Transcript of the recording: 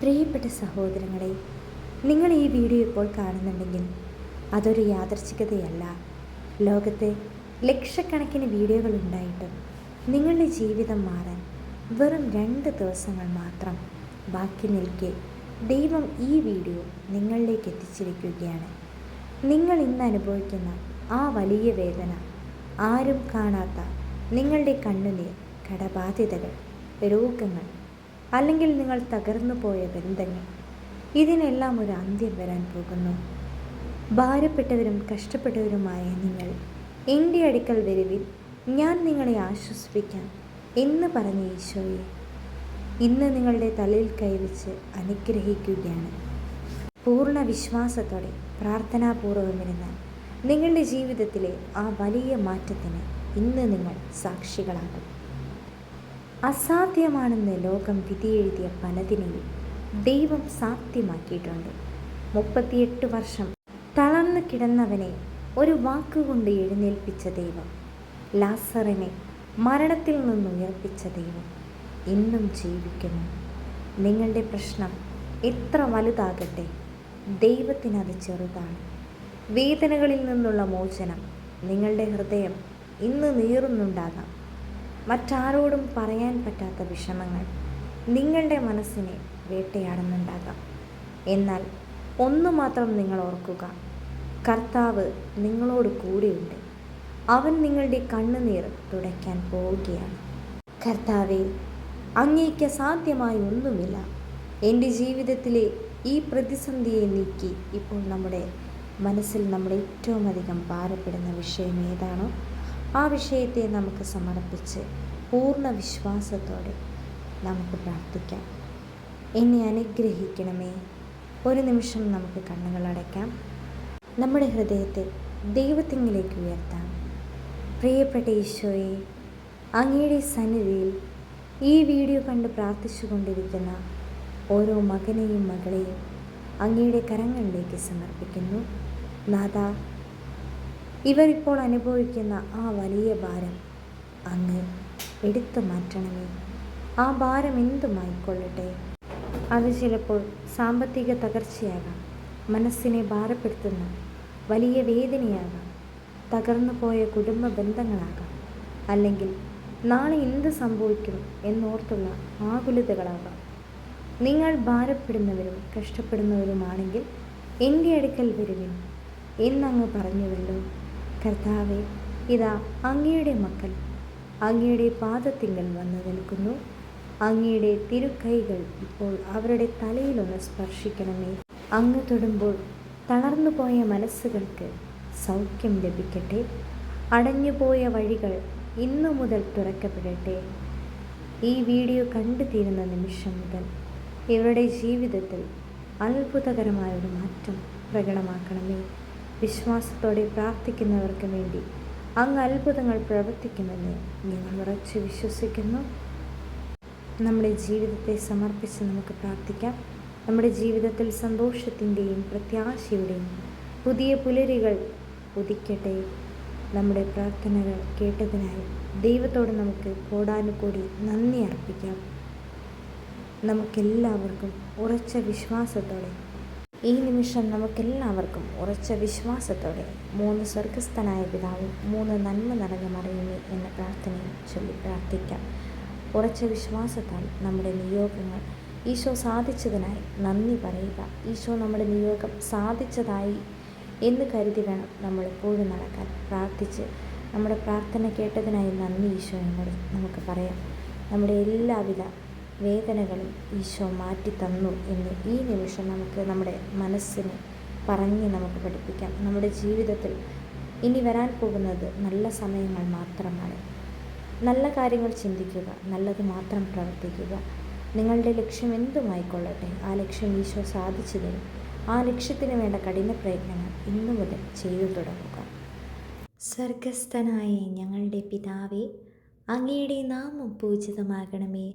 പ്രിയപ്പെട്ട സഹോദരങ്ങളെ നിങ്ങൾ ഈ വീഡിയോ ഇപ്പോൾ കാണുന്നുണ്ടെങ്കിൽ അതൊരു യാദർച്ഛികതയല്ല ലോകത്തെ ലക്ഷക്കണക്കിന് വീഡിയോകൾ ഉണ്ടായിട്ടും നിങ്ങളുടെ ജീവിതം മാറാൻ വെറും രണ്ട് ദിവസങ്ങൾ മാത്രം ബാക്കി നിൽക്കെ ദൈവം ഈ വീഡിയോ നിങ്ങളിലേക്ക് എത്തിച്ചിരിക്കുകയാണ്. നിങ്ങൾ ഇന്ന് അനുഭവിക്കുന്ന ആ വലിയ വേദന ആരും കാണാത്ത നിങ്ങളുടെ കണ്ണുനീർ കടബാധ്യതകൾ രോഗങ്ങൾ അല്ലെങ്കിൽ നിങ്ങൾ തകർന്നു പോയ ബന്ധങ്ങൾ ഇതിനെല്ലാം ഒരു അന്ത്യം വരാൻ പോകുന്നു. ഭാരപ്പെട്ടവരും കഷ്ടപ്പെട്ടവരുമായ നിങ്ങൾ എന്റെ അടുക്കൽ വരുവിൽ ഞാൻ നിങ്ങളെ ആശ്വസിപ്പിക്കാം എന്ന് പറഞ്ഞ ഈശോയെ. ഇന്ന് നിങ്ങളുടെ തലയിൽ കൈവച്ച് അനുഗ്രഹിക്കുകയാണ്. പൂർണ വിശ്വാസത്തോടെ പ്രാർത്ഥനാപൂർവമിരുന്ന നിങ്ങളുടെ ജീവിതത്തിലെ ആ വലിയ മാറ്റത്തിന് ഇന്ന് നിങ്ങൾ സാക്ഷികളാകും. അസാധ്യമാണെന്ന് ലോകം വിധിയെഴുതിയ പലതിനെയും ദൈവം സാധ്യമാക്കിയിട്ടുണ്ട്. മുപ്പത്തിയെട്ട് വർഷം തളർന്നു കിടന്നവനെ ഒരു വാക്കുകൊണ്ട് എഴുന്നേൽപ്പിച്ച ദൈവം ലാസറിനെ മരണത്തിൽ നിന്ന് ഉയർപ്പിച്ച ദൈവം ഇന്നും ജീവിക്കുന്നു. നിങ്ങളുടെ പ്രശ്നം എത്ര വലുതാകട്ടെ ദൈവത്തിനത് ചെറുതാണ്. വേദനകളിൽ നിന്നുള്ള മോചനം നിങ്ങളുടെ ഹൃദയം ഇന്ന് നീറുന്നുണ്ടാകാം. മറ്റാരോടും പറയാൻ പറ്റാത്ത വിഷമങ്ങൾ നിങ്ങളുടെ മനസ്സിനെ വേട്ടയാടുന്നുണ്ടാകാം. എന്നാൽ ഒന്നു മാത്രം നിങ്ങൾ ഓർക്കുക കർത്താവ് നിങ്ങളോട് കൂടെയുണ്ട്. അവൻ നിങ്ങളുടെ കണ്ണുനീർ തുടയ്ക്കാൻ പോവുകയാണ്. കർത്താവെ അങ്ങേക്ക് സാധ്യമായി ഒന്നുമില്ല. എന്റെ ജീവിതത്തിലെ ഈ പ്രതിസന്ധിയെ നീക്കി ഇപ്പോൾ നമ്മുടെ മനസ്സിൽ നമ്മൾ ഏറ്റവും അധികം ഭാരപ്പെടുന്ന വിഷയം ഏതാണോ ആ വിഷയത്തെ നമുക്ക് സമർപ്പിച്ച് പൂർണ വിശ്വാസത്തോടെ നമുക്ക് പ്രാർത്ഥിക്കാം. എന്നെ അനുഗ്രഹിക്കണമേ. ഒരു നിമിഷം നമുക്ക് കണ്ണുകൾ അടയ്ക്കാം. നമ്മുടെ ഹൃദയത്തെ ദൈവത്തിങ്കിലേക്ക് ഉയർത്താം. പ്രിയപ്പെട്ട ഈശോയെ അങ്ങയുടെ സന്നിധിയിൽ ഈ വീഡിയോ കണ്ട് പ്രാർത്ഥിച്ചു കൊണ്ടിരിക്കുന്ന ഓരോ മകനെയും മകളെയും അങ്ങയുടെ കരങ്ങളിലേക്ക് സമർപ്പിക്കുന്നു. നാഥ ഇവരിപ്പോൾ അനുഭവിക്കുന്ന ആ വലിയ ഭാരം അങ്ങ് എടുത്തു മാറ്റണമേ. ആ ഭാരം എന്തുമായിക്കൊള്ളട്ടെ? അത് ചിലപ്പോൾ സാമ്പത്തിക തകർച്ചയാകാം. മനസ്സിനെ ഭാരപ്പെടുത്തുന്ന വലിയ വേദനയാകാം. തകർന്നു പോയ കുടുംബ ബന്ധങ്ങളാകാം. അല്ലെങ്കിൽ നാളെ എന്ത് സംഭവിക്കും എന്നോർത്തുള്ള ആകുലതകളാകാം. നിങ്ങൾ ഭാരപ്പെടുന്നവരും കഷ്ടപ്പെടുന്നവരുമാണെങ്കിൽ എന്റെ അടുക്കൽ വരുവിൻ. എന്നങ്ങ് പറഞ്ഞുവല്ലോ. കർത്താവെ ഇതാ അങ്ങയുടെ മക്കൾ. അങ്ങയുടെ പാദത്തിങ്കൽ വന്നു നിൽക്കുന്നു. അങ്ങയുടെ തിരുക്കൈകൾ ഇപ്പോൾ അവരുടെ തലയിലൊന്ന് സ്പർശിക്കണമേ. അങ്ങ് തൊടുമ്പോൾ തളർന്നുപോയ മനസ്സുകൾക്ക് സൗഖ്യം ലഭിക്കട്ടെ. അടഞ്ഞുപോയ വഴികൾ ഇന്നു മുതൽ തുറക്കപ്പെടട്ടെ. ഈ വീഡിയോ കണ്ടു തീരുന്ന നിമിഷം മുതൽ ഇവരുടെ ജീവിതത്തിൽ അത്ഭുതകരമായ ഒരു മാറ്റം പ്രകടമാക്കണമേ. വിശ്വാസത്തോടെ പ്രാർത്ഥിക്കുന്നവർക്ക് വേണ്ടി അങ്ങ് അത്ഭുതങ്ങൾ പ്രവർത്തിക്കുമെന്ന് ഞങ്ങൾ ഉറച്ചു വിശ്വസിക്കുന്നു. നമ്മുടെ ജീവിതത്തെ സമർപ്പിച്ച് നമുക്ക് പ്രാർത്ഥിക്കാം. നമ്മുടെ ജീവിതത്തിൽ സന്തോഷത്തിന്റെയും പ്രത്യാശയുടെയും പുതിയ പുലരികൾ ഉദിക്കട്ടെ. നമ്മുടെ പ്രാർത്ഥനകൾ കേട്ടതിനായി ദൈവത്തോട് നമുക്ക് കോടാനുകൂടി നന്ദി അർപ്പിക്കാം. നമുക്കെല്ലാവർക്കും ഉറച്ച വിശ്വാസത്തോടെ ഈ നിമിഷം നമുക്കെല്ലാവർക്കും ഉറച്ച വിശ്വാസത്തോടെ മൂന്ന് സ്വർഗസ്ഥനായ പിതാവും മൂന്ന് നന്മ നിറഞ്ഞ മറിയുമേ എന്ന പ്രാർത്ഥനയും ചൊല്ലി പ്രാർത്ഥിക്കാം. ഉറച്ച വിശ്വാസത്താൽ നമ്മുടെ നിയോഗങ്ങൾ ഈശോ സാധിച്ചതിനായി നന്ദി പറയുക. ഈശോ നമ്മുടെ നിയോഗം സാധിച്ചതായി എന്ന് കരുതി വേണം നമ്മളെപ്പോഴും നടക്കാൻ. പ്രാർത്ഥിച്ച് നമ്മുടെ പ്രാർത്ഥന കേട്ടതിനായി നന്ദി ഈശോയോട് നമുക്ക് പറയാം. നമ്മുടെ എല്ലാവിധ വേദനകളും ഈശോ മാറ്റി തന്നു എന്ന് ഈ നിമിഷം നമുക്ക് നമ്മുടെ മനസ്സിന് പറഞ്ഞ് നമുക്ക് പഠിപ്പിക്കാം. നമ്മുടെ ജീവിതത്തിൽ ഇനി വരാൻ പോകുന്നത് നല്ല സമയങ്ങൾ മാത്രമാണ്. നല്ല കാര്യങ്ങൾ ചിന്തിക്കുക നല്ലത് മാത്രം പ്രവർത്തിക്കുക. നിങ്ങളുടെ ലക്ഷ്യം എന്തുമായിക്കൊള്ളട്ടെ? ആ ലക്ഷ്യം ഈശോ സാധിച്ചു തരും. ആ ലക്ഷ്യത്തിന് വേണ്ട കഠിന പ്രയത്നങ്ങൾ ഇന്നു മുതൽ ചെയ്തു തുടങ്ങുക. സ്വർഗസ്ഥനായ ഞങ്ങളുടെ പിതാവേ അങ്ങയുടെ നാമം പൂജിതമാകണമേ.